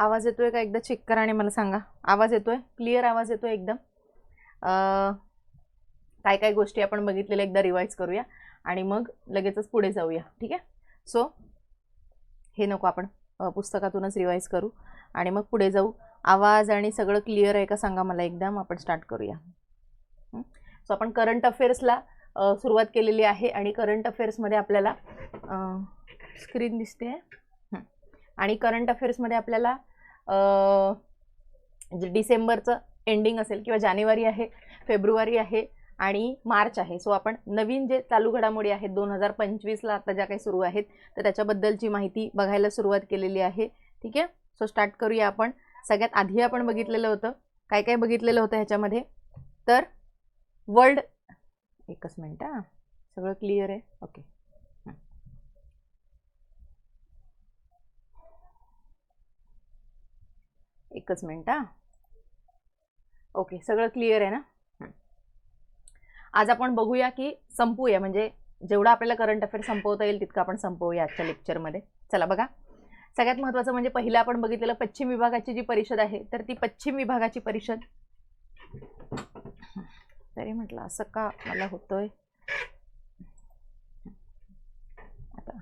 आवाज येतोय का? एकदा चेक करा आणि मला सांगा. आवाज येतोय? क्लिअर आवाज येतोय एकदम? काय काय गोष्टी आपण बघितलेल्या एकदा रिवाईज करूया आणि मग लगेचच पुढे जाऊया. ठीक आहे? सो हे नको आपण पुस्तकातूनच रिवाईज करू आणि मग पुढे जाऊ. आवाज आणि सगळं क्लिअर आहे का सांगा मला एकदम आपण स्टार्ट करूया. सो आपण करंट अफेअर्सला सुरुवात केलेली आहे आणि करंट अफेअर्समध्ये आपल्याला स्क्रीन दिसते आणि करंट अफेअर्समध्ये आपल्याला डिसेंबरचं एंडिंग असेल किंवा जानेवारी आहे फेब्रुवारी आहे आणि मार्च आहे. सो आपण नवीन जे चालू घडामोडी आहेत दोन हजार पंचवीसला आता ज्या काही सुरू आहेत तर त्याच्याबद्दलची माहिती बघायला सुरुवात केलेली आहे. ठीक आहे? सो स्टार्ट करूया आपण. सगळ्यात आधी आपण बघितलेलं होतं. काय काय बघितलेलं होतं ह्याच्यामध्ये? तर वर्ल्ड एकच मिनटं हां. सगळं क्लिअर आहे? ओके एकच मिनिट हां. ओके सगळं क्लिअर आहे ना? आज आपण बघूया की संपूया म्हणजे जेवढा आपल्याला करंट अफेअर संपवता येईल तितकं आपण संपवूया आजच्या लेक्चरमध्ये चला बघा. सगळ्यात महत्त्वाचं म्हणजे पहिलं आपण बघितलेलं पश्चिम विभागाची जी परिषद आहे तर ती पश्चिम विभागाची परिषद. तरी म्हटलं असं का मला होतोय? आता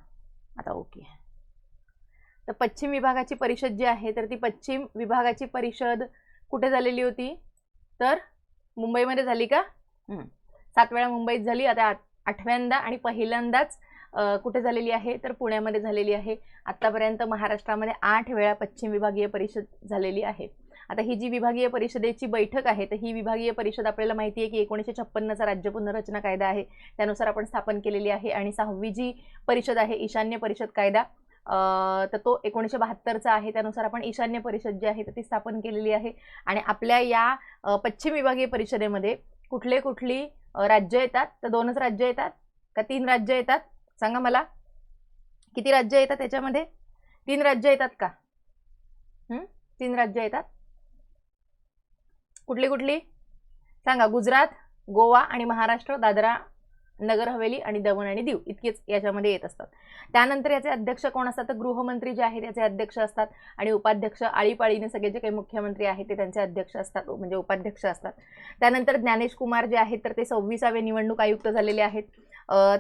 आता ओके तर पश्चिम विभागाची परिषद जी आहे तर ती पश्चिम विभागाची परिषद कुठे झालेली होती? तर मुंबईमध्ये झाली का? सात वेळा मुंबईत झाली. आता आठ आठव्यांदा आणि पहिल्यांदाच कुठे झालेली आहे? तर पुण्यामध्ये झालेली आहे. आत्तापर्यंत महाराष्ट्रामध्ये आठ वेळा पश्चिम विभागीय परिषद झालेली आहे. आता ही जी विभागीय परिषदेची बैठक आहे तर ही विभागीय परिषद आपल्याला माहिती आहे की एकोणीसशे छप्पन्नचा राज्य पुनर्रचना कायदा आहे. त्यानुसार आपण स्थापन केलेली आहे. आणि सहावी जी परिषद आहे ईशान्य परिषद कायदा तर तो एकोणीसशे बहात्तरचा आहे. त्यानुसार आपण ईशान्य परिषद जी आहे तर ती स्थापन केलेली आहे. आणि आपल्या या पश्चिम विभागीय परिषदेमध्ये कुठले कुठली राज्य येतात? तर दोनच राज्य येतात. का तीन राज्य येतात? सांगा मला. किती राज्य येतात त्याच्यामध्ये? तीन राज्य येतात का? तीन राज्य येतात? कुठली कुठली? सांगा. गुजरात गोवा आणि महाराष्ट्र दादरा नगर हवेली आणि दमण आणि दीव इतकेच याच्यामध्ये येत असतात. त्यानंतर याचे अध्यक्ष कोण असतात? तर गृहमंत्री जे आहेत याचे अध्यक्ष असतात आणि उपाध्यक्ष आळीपाळीने सगळे जे काही मुख्यमंत्री आहेत ते त्यांचे अध्यक्ष असतात म्हणजे उपाध्यक्ष असतात. त्यानंतर ज्ञानेश कुमार जे आहेत तर ते सव्वीसावे निवडणूक आयुक्त झालेले आहेत.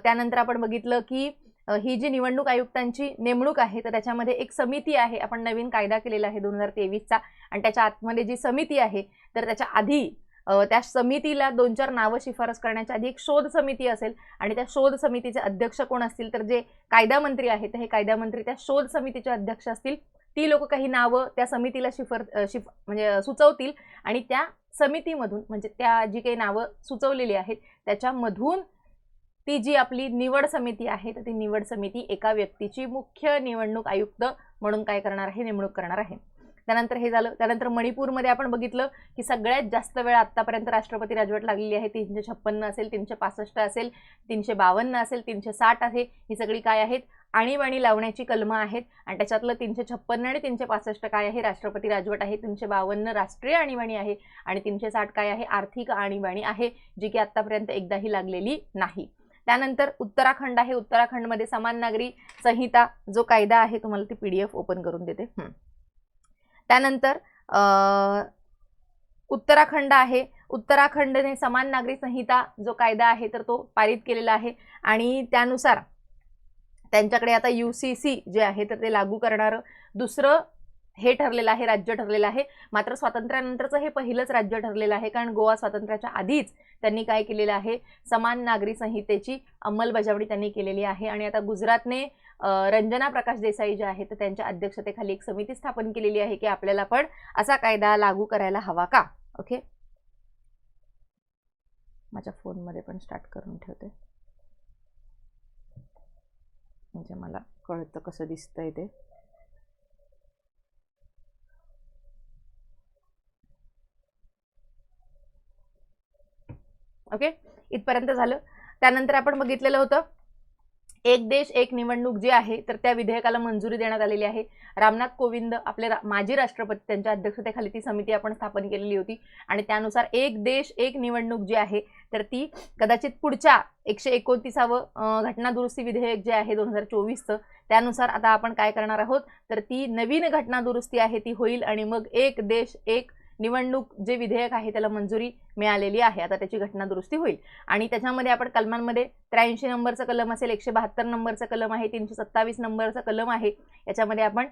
त्यानंतर आपण बघितलं की ही जी निवडणूक आयुक्तांची नेमणूक आहे तर त्याच्यामध्ये एक समिती आहे आपण नवीन कायदा केलेला आहे दोन हजार तेवीसचा. आणि त्याच्या आतमध्ये जी समिती आहे तर त्याच्या आधी त्या समितीला दोन चार नावं शिफारस करण्याच्या आधी एक शोध समिती असेल आणि त्या शोध समितीचे अध्यक्ष कोण असतील? तर जे कायदा मंत्री आहेत हे कायदा मंत्री त्या शोध समितीचे अध्यक्ष असतील. ती लोक काही नावं त्या समितीला शिफर शिफ म्हणजे सुचवतील आणि त्या समितीमधून म्हणजे त्या जी काही नावं सुचवलेली आहेत त्याच्यामधून ती जी आपली निवड समिती आहे तर ती निवड समिती एका व्यक्तीची मुख्य निवडणूक आयुक्त म्हणून काय करणार आहे? नेमणूक करणार आहे. त्यानंतर हे झालं. त्यानंतर मणिपूरमध्ये आपण बघितलं की सगळ्यात जास्त वेळ आत्तापर्यंत राष्ट्रपती राजवट लागलेली आहे. तीनशे छप्पन्न असेल तीनशे पासष्ट असेल तीनशे बावन्न असेल तीनशे साठ आहे. ही सगळी काय आहेत? आणीबाणी लावण्याची कलमं आहेत. आणि त्याच्यातलं तीनशे छप्पन्न आणि तीनशे पासष्ट काय आहे? राष्ट्रपती राजवट आहे. तीनशे बावन्न राष्ट्रीय आणीबाणी आहे. आणि तीनशे साठ काय आहे? आर्थिक आणीबाणी आहे जी की आत्तापर्यंत एकदाही लागलेली नाही. त्यानंतर उत्तराखंड आहे. उत्तराखंडमध्ये समान नागरी संहिता जो कायदा आहे तुम्हाला ती पी डी एफ ओपन करून देते. हं. त्यानंतर उत्तराखंड आहे. उत्तराखंडने समान नागरी संहिता जो कायदा आहे तर तो पारित केलेला आहे. आणि त्यानुसार त्यांच्याकडे आता यू सी सी जे आहे तर ते लागू करणारं दुसरं हे ठरलेलं आहे राज्य ठरलेलं आहे. मात्र स्वातंत्र्यानंतरचं हे पहिलंच राज्य ठरलेलं आहे कारण गोवा स्वातंत्र्याच्या आधीच त्यांनी काय केलेलं आहे? समान नागरी संहितेची अंमलबजावणी त्यांनी केलेली आहे. आणि आता गुजरातने रंजना प्रकाश देसाई जे आहेत त्यांच्या अध्यक्षतेखाली एक समिती स्थापन केलेली आहे की आपल्याला पण असा कायदा लागू करायला हवा का? ओके? माझ्या फोनमध्ये पण स्टार्ट करून ठेवते. म्हणजे मला कळतं कसं दिसतंय ते. ओके? इथपर्यंत झालं. त्यानंतर आपण बघितलेलं होतं एक देश एक निवडणूक जी आहे तर त्या विधेयकाला मंजुरी देण्यात आलेली आहे. रामनाथ कोविंद आपले रा- माजी राष्ट्रपती त्यांच्या अध्यक्षतेखाली ती समिती आपण स्थापन केलेली होती. आणि त्यानुसार एक देश एक निवडणूक जी आहे तर ती कदाचित पुढच्या एकशे एकोणतीसावं घटनादुरुस्ती विधेयक जे आहे दोन हजार चोवीसचं त्यानुसार आता आपण काय करणार आहोत? तर ती नवीन घटनादुरुस्ती आहे ती होईल आणि मग एक देश एक निवडणूक जे विधेयक आहे त्याला मंजुरी मिळालेली आहे. आता त्याची घटना दुरुस्ती होईल. आणि त्याच्यामध्ये आपण कलमांमध्ये त्र्याऐंशी नंबरचं कलम असेल एकशे बहात्तर नंबरचं कलम आहे तीनशे सत्तावीस नंबरचं कलम आहे याच्यामध्ये आपण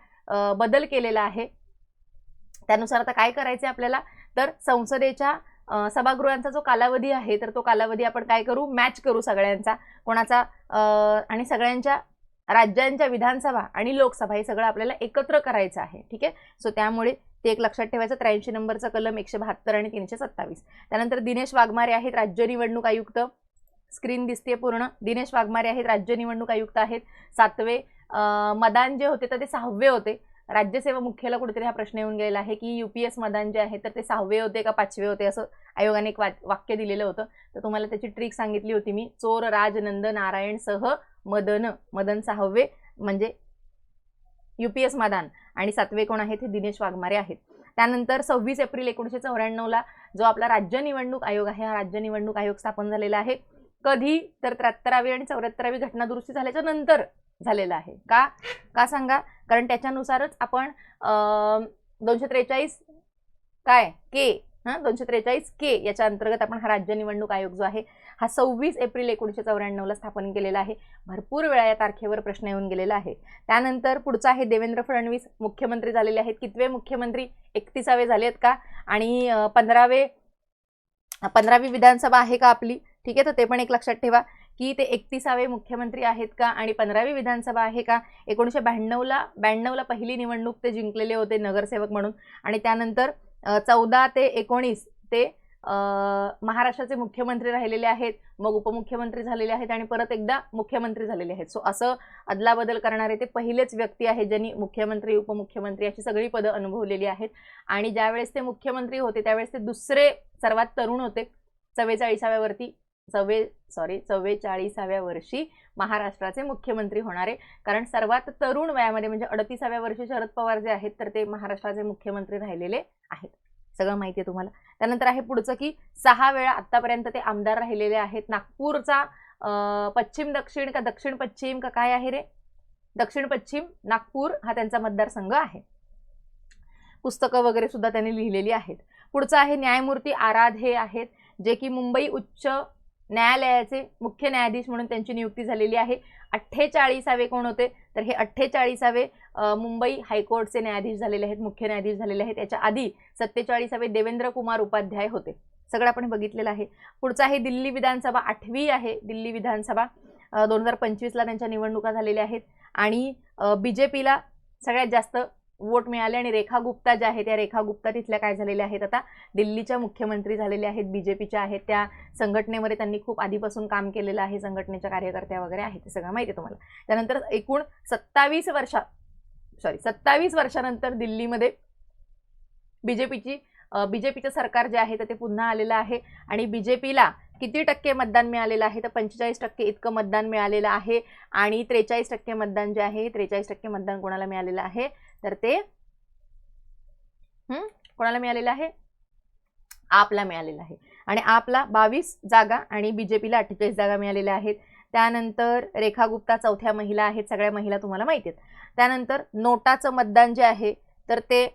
बदल केलेला आहे. त्यानुसार आता काय करायचं आपल्याला? तर संसदेच्या सभागृहांचा जो कालावधी आहे तर तो कालावधी आपण काय करू? मॅच करू सगळ्यांचा. कोणाचा आणि सगळ्यांच्या राज्यांच्या विधानसभा आणि लोकसभा हे सगळं आपल्याला एकत्र करायचं आहे. ठीक आहे? सो त्यामुळे ते एक लक्षात ठेवायचं त्र्याऐंशी नंबरचा कलम एकशे बहात्तर आणि तीनशे सत्तावीस. त्यानंतर दिनेश वाघमारे आहेत राज्य निवडणूक आयुक्त. स्क्रीन दिसते पूर्ण. दिनेश वाघमारे आहेत राज्य निवडणूक आयुक्त आहेत. सातवे मदान जे होते तर ते सहावे होते. राज्यसेवा मुख्याला कुठेतरी हा प्रश्न येऊन गेला आहे की युपीएस मदान जे आहे तर ते सहावे होते का पाचवे होते असं आयोगाने एक वाक्य दिलेलं होतं. तर तुम्हाला त्याची ट्रिक सांगितली होती मी. चोर राजनंद नारायण सह मदन. मदन सहावे म्हणजे यू पी एस मदान आणि सातवे कोण आहेत हे दिनेश वाघमारे आहेत. त्यानंतर सव्वीस एप्रिल एकोणीसशे चौऱ्याण्णवला जो आपला राज्य निवडणूक आयोग आहे हा राज्य निवडणूक आयोग स्थापन झालेला आहे. कधी? तर त्र्याहत्तरावी आणि चौऱ्याहत्तरावी घटना दुरुस्ती झाल्याच्यानंतर झालेला आहे. का? का सांगा? कारण त्याच्यानुसारच आपण दोनशे त्रेचाळीस काय? के हां? दोनशे त्रेचाळीस के याच्या अंतर्गत आपण हा राज्य निवडणूक आयोग जो आहे हा सव्वीस एप्रिल एकोणीसशे चौऱ्याण्णवला स्थापन केलेला आहे. भरपूर वेळा या तारखेवर प्रश्न येऊन गेलेला आहे. त्यानंतर पुढचा आहे देवेंद्र फडणवीस. मुख्यमंत्री झालेले आहेत. कितवे मुख्यमंत्री? एकतीसावे झालेत का? आणि पंधरावे पंधरावी विधानसभा आहे का आपली? ठीक आहे तर ते पण एक लक्षात ठेवा की ते एकतीसावे मुख्यमंत्री आहेत का? आणि पंधरावी विधानसभा आहे का? एकोणीसशे ब्याण्णवला ब्याण्णवला पहिली निवडणूक ते जिंकलेले होते नगरसेवक म्हणून. आणि त्यानंतर चौदा ते एकोणीस ते महाराष्ट्राचे मुख्यमंत्री राहिलेले आहेत मग उपमुख्यमंत्री झालेले आहेत आणि परत एकदा मुख्यमंत्री झालेले आहेत. सो असं अदलाबदल करणारे ते पहिलेच व्यक्ती आहेत ज्यांनी मुख्यमंत्री उपमुख्यमंत्री अशी सगळी पदं अनुभवलेली आहेत. आणि ज्यावेळेस ते मुख्यमंत्री होते त्यावेळेस ते दुसरे सर्वात तरुण होते. चव्वेचाळीसाव्यावरती चव्वे सॉरी चव्वेचाळीसाव्या वर्षी महाराष्ट्राचे मुख्यमंत्री होणारे. कारण सर्वात तरुण वयामध्ये म्हणजे अडतीसाव्या वर्षी शरद पवार जे आहेत तर ते महाराष्ट्राचे मुख्यमंत्री राहिलेले आहेत. सगळं माहिती आहे तुम्हाला. त्यानंतर आहे पुढचं की सहा वेळा आत्तापर्यंत ते आमदार राहिलेले आहेत. नागपूरचा पश्चिम दक्षिण का दक्षिण पश्चिम का काय आहे रे? दक्षिण पश्चिम नागपूर हा त्यांचा मतदारसंघ आहे. पुस्तकं वगैरे सुद्धा त्यांनी लिहिलेली आहेत. पुढचं आहे न्यायमूर्ती आराधे आहेत जे की मुंबई उच्च न्यायालयाचे मुख्य न्यायाधीश म्हणून त्यांची नियुक्ती झालेली आहे. अठ्ठेचाळीसावे कोण होते? तर हे अठ्ठेचाळीसावे मुंबई हायकोर्टचे न्यायाधीश झालेले आहेत मुख्य न्यायाधीश झालेले आहेत. याच्या आधी सत्तेचाळीसावे देवेंद्र कुमार उपाध्याय होते. सगळं आपण बघितलेलं आहे. पुढचं आहे दिल्ली विधानसभा आठवी आहे. दिल्ली विधानसभा दोन हजार पंचवीसला त्यांच्या निवडणुका झालेल्या आहेत. आणि बी जे पीला सगळ्यात जास्त वोट मिळाले आणि रेखा गुप्ता ज्या आहेत त्या रेखा गुप्ता तिथल्या काय झालेल्या आहेत? आता दिल्लीच्या मुख्यमंत्री झालेल्या आहेत बी जे पीच्या आहेत. त्या संघटनेमध्ये त्यांनी खूप आधीपासून काम केलेलं आहे संघटनेच्या कार्यकर्त्या वगैरे आहेत. ते सगळं माहिती आहे तुम्हाला. त्यानंतर एकूण सत्तावीस वर्षात सॉरी सत्तावीस वर्षानंतर दिल्लीमध्ये बीजेपीची बीजेपीचं सरकार जे आहे तर ते पुन्हा आलेलं आहे. आणि बीजेपीला किती टक्के मतदान मिळालेलं आहे? तर पंचेचाळीस टक्के इतकं मतदान मिळालेलं आहे. आणि त्रेचाळीस टक्के मतदान जे आहे त्रेचाळीस टक्के मतदान कोणाला मिळालेलं आहे? तर ते कोणाला मिळालेलं आहे? आपला मिळालेला आहे. आणि आपला बावीस जागा आणि बीजेपीला अठ्ठेचाळीस जागा मिळालेल्या आहेत. त्यानंतर रेखा गुप्ता चौथ्या महिला आहेत सगळ्या महिला तुम्हाला माहिती आहेत. त्यानंतर नोटाचं मतदान जे आहे तर ते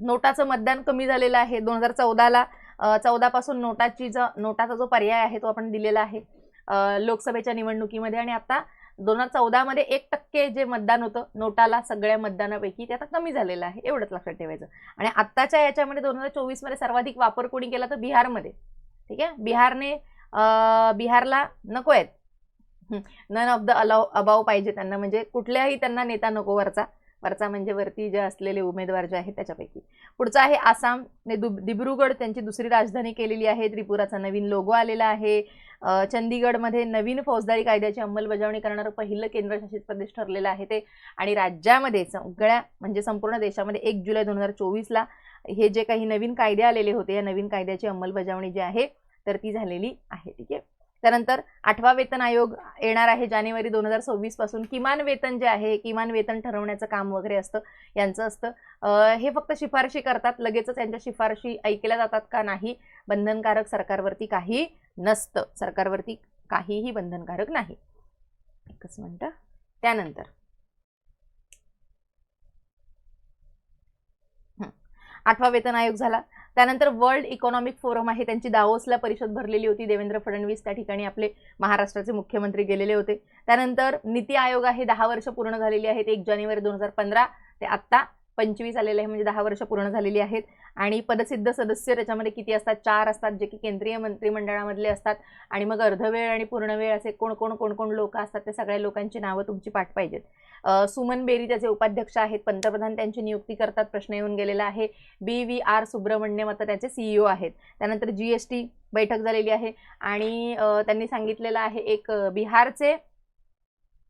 नोटाचं मतदान कमी झालेलं आहे. दोन हजार चौदाला चौदापासून नोटाची जो नोटाचा जो पर्याय आहे तो आपण दिलेला आहे लोकसभेच्या निवडणुकीमध्ये. आणि आता दोन हजार चौदामध्ये एक टक्के जे मतदान होतं नोटाला सगळ्या मतदानापैकी ते आता कमी झालेलं आहे एवढंच लक्षात ठेवायचं. आणि आत्ताच्या याच्यामध्ये दोन हजार चोवीसमध्ये सर्वाधिक वापर कोणी केला तर बिहारमध्ये. ठीक आहे? बिहारने बिहारला नको आहेत. None of the above above पाहिजे त्यांना. म्हणजे कुठल्याही त्यांना नेता नको वरचा. वरचा म्हणजे वरती जे असलेले उमेदवार जे आहेत त्याच्यापैकी. पुढचं आहे आसाम. ने दु दिब्रुगड त्यांची दुसरी राजधानी केलेली आहे. त्रिपुराचा नवीन लोगो आलेला आहे. चंदीगडमध्ये नवीन फौजदारी कायद्याची अंमलबजावणी करणारं पहिलं केंद्रशासित प्रदेश ठरलेलं आहे ते. आणि राज्यामध्ये सगळ्या म्हणजे संपूर्ण देशामध्ये एक जुलै दोन हजार चोवीसला हे जे काही नवीन कायदे आलेले होते या नवीन कायद्याची अंमलबजावणी जी आहे तर ती झालेली आहे ठीक आहे? त्यानंतर आठवा वेतन आयोग येणार आहे जानेवारी दोन हजार सव्वीसपासून. किमान वेतन जे आहे किमान वेतन ठरवण्याचं काम वगैरे असतं यांचं असतं. हे फक्त शिफारशी करतात लगेचच यांच्या शिफारशी ऐकल्या जातात का नाही बंधनकारक सरकारवरती काही नसतं. सरकारवरती काहीही बंधनकारक नाही. एकच मिनटं. त्यानंतर. आठवा वेतन आयोग झाला. त्यानंतर वर्ल्ड इकॉनॉमिक फोरम आहे त्यांची दावोसला परिषद भरलेली होती देवेंद्र फडणवीस त्या ठिकाणी आपले महाराष्ट्राचे मुख्यमंत्री गेलेले होते. त्यानंतर नीती आयोग आहे दहा वर्ष पूर्ण झालेली आहेत एक जानेवारी दोन हजार पंधरा ते आत्ता. पंचवीस आलेले आहे म्हणजे दहा वर्ष पूर्ण झालेली आहेत. आणि पदसिद्ध सदस्य त्याच्यामध्ये किती असतात? चार असतात जे की केंद्रीय मंत्रिमंडळामधले असतात. आणि मग अर्धवेळ आणि पूर्णवेळ असे कोण कोण कोण कोण लोक असतात ते सगळ्या लोकांची नावं तुमची पाठ पाहिजेत. सुमन बेरी त्याचे उपाध्यक्ष आहेत पंतप्रधान त्यांची नियुक्ती करतात प्रश्न येऊन गेलेला आहे. बी व्ही आर सुब्रमण्यम आता त्याचे सीईओ आहेत. त्यानंतर जी एस टी बैठक झालेली आहे. आणि त्यांनी सांगितलेलं आहे एक बिहारचे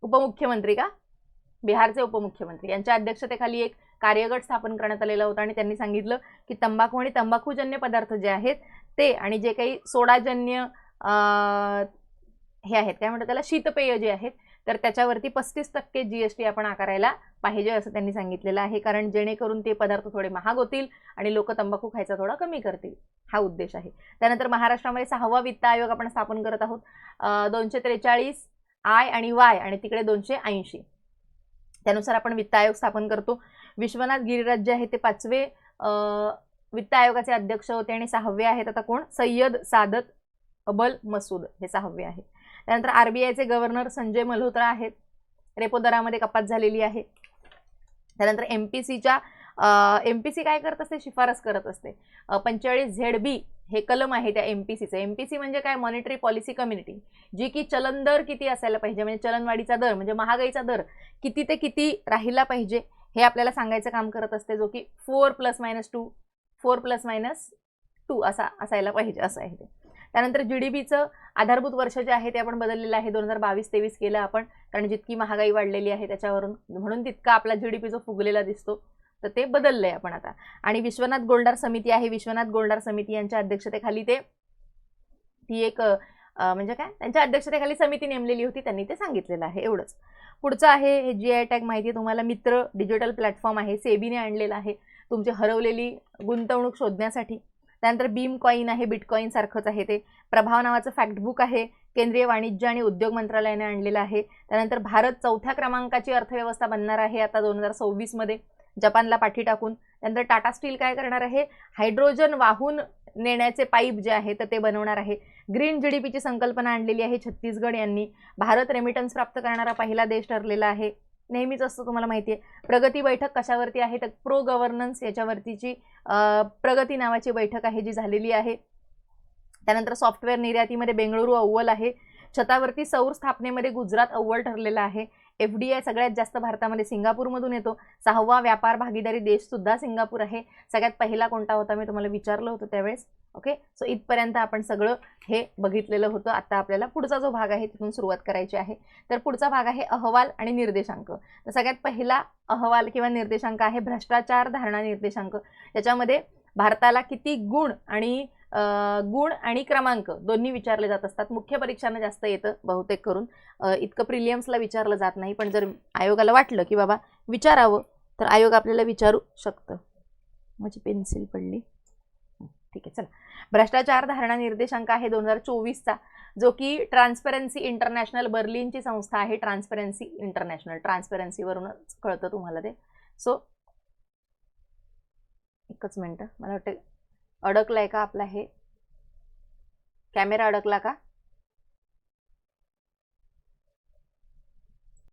उपमुख्यमंत्री का? बिहारचे उपमुख्यमंत्री. यांच्या अध्यक्षतेखाली एक कार्यगट स्थापन करण्यात आलेला होता आणि त्यांनी सांगितलं की तंबाखू आणि तंबाखूजन्य पदार्थ जे आहेत ते आणि जे काही सोडाजन्य हे आहेत काय म्हणतात त्याला शीतपेय जे आहेत तर त्याच्यावरती पस्तीस टक्के जी एस टी आपण आकारायला पाहिजे असं त्यांनी सांगितलेलं आहे. कारण जेणेकरून ते पदार्थ थोडे महाग होतील आणि लोक तंबाखू खायचा थोडा कमी करतील. हा उद्देश आहे. त्यानंतर महाराष्ट्रामध्ये सहावा वित्त आयोग आपण स्थापन करत आहोत. दोनशे त्रेचाळीस आय आणि वाय आणि तिकडे दोनशे ऐंशी. त्यानुसार आपण वित्त आयोग स्थापन करतो. विश्वनाथ गिरिराज जे आहे ते पाचवे वित्त आयोगाचे अध्यक्ष होते आणि सहावे आहेत. आता कोण? सय्यद सादत अबल मसूद हे सहावे आहे त्यानंतर आरबीआयचे गव्हर्नर संजय मल्होत्रा आहेत. रेपो दरामध्ये कपात झालेली आहे. त्यानंतर एम पी सीच्या एम पी सी काय करत असते? शिफारस करत असते. पंचेचाळीस झेड बी हे कलम आहे त्या एम पी सीचं एम पी सी म्हणजे काय? मॉनिटरी पॉलिसी कम्युनिटी जी की चलन दर किती असायला पाहिजे? म्हणजे चलनवाढीचा दर म्हणजे महागाईचा दर किती ते किती राहिला पाहिजे? हे आपल्याला सांगायचं काम करत असते जो की four plus minus two four plus minus two असा असायला पाहिजे असं आहे ते. त्यानंतर जी डी बीचं आधारभूत वर्ष जे आहे ते आपण बदललेलं आहे. दोन हजार बावीस तेवीस केलं आपण कारण जितकी महागाई वाढलेली आहे त्याच्यावरून म्हणून तितका आपला जी डी पी जो फुगलेला दिसतो तर ते बदललं आहे आपण आता. आणि विश्वनाथ गोल्डार समिती आहे. विश्वनाथ गोल्डार समिती यांच्या अध्यक्षतेखाली ते ती एक म्हणजे काय? त्यांच्या अध्यक्षतेखाली समिती नेमलेली होती त्यांनी ते सांगितलेलं आहे एवढंच. पुढचं आहे हे जी आय टॅग माहिती आहे तुम्हाला मित्र डिजिटल प्लॅटफॉर्म आहे सेबीने आणलेलं आहे तुमची हरवलेली गुंतवणूक शोधण्यासाठी. त्यानंतर बीम कॉईन आहे बिटकॉईन सारखंच आहे ते. प्रभाव नावाचं फॅक्टबुक आहे केंद्रीय वाणिज्य आणि उद्योग मंत्रालयाने आणलेलं आहे. त्यानंतर भारत चौथ्या क्रमांकाची अर्थव्यवस्था बनणार आहे आता दोन हजार सव्वीसमध्ये जपानला पाठी टाकून. त्यानंतर टाटा स्टील काय करणार आहे? हायड्रोजन वाहून नेण्याचे पाईप जे आहे तर ते बनवणार आहे. ग्रीन जी डी पीची संकल्पना आणलेली आहे छत्तीसगड यांनी. भारत रेमिटन्स प्राप्त करणारा पहिला देश ठरलेला आहे. नेहमीच असतं तुम्हाला माहिती आहे प्रगती बैठक कशावरती आहे? तर प्रो गव्हर्नन्स याच्यावरतीची प्रगती नावाची बैठक आहे जी झालेली आहे. त्यानंतर सॉफ्टवेअर निर्यातीमध्ये बेंगळुरू अव्वल आहे. छतावरती सौर स्थापनेमध्ये गुजरात अव्वल ठरलेला आहे. एफ डी आय सगळ्यात जास्त भारतामध्ये सिंगापूरमधून येतो. सहावा व्यापार भागीदारी देश सुद्धा सिंगापूर आहे. सगळ्यात पहिला कोणता होता? मी तुम्हाला विचारलं होतं त्यावेळेस. ओके? सो इथपर्यंत आपण सगळं हे बघितलेलं होतं. आता आपल्याला पुढचा जो भाग आहे तिथून सुरुवात करायची आहे. तर पुढचा भाग आहे अहवाल आणि निर्देशांक. तर सगळ्यात पहिला अहवाल किंवा निर्देशांक आहे भ्रष्टाचार धारणा निर्देशांक. याच्यामध्ये भारताला किती गुण आणि गुण आणि क्रमांक दोन्ही विचारले जात असतात. मुख्य परीक्षांना जास्त येतं बहुतेक करून. इतकं प्रिलियम्सला विचारलं जात नाही पण जर आयोगाला वाटलं की बाबा विचारावं तर आयोग आपल्याला विचारू शकतं. माझी पेन्सिल पडली. ठीक आहे चला. भ्रष्टाचार धारणा निर्देशांक आहे दोन हजार चोवीसचा जो की ट्रान्सपरन्सी इंटरनॅशनल बर्लिनची संस्था आहे ट्रान्सपरन्सी इंटरनॅशनल ट्रान्सपरन्सीवरूनच कळतं तुम्हाला ते. सो एकच मिनटं. मला वाटतं अडकलाय का आपला हे? कॅमेरा अडकला का?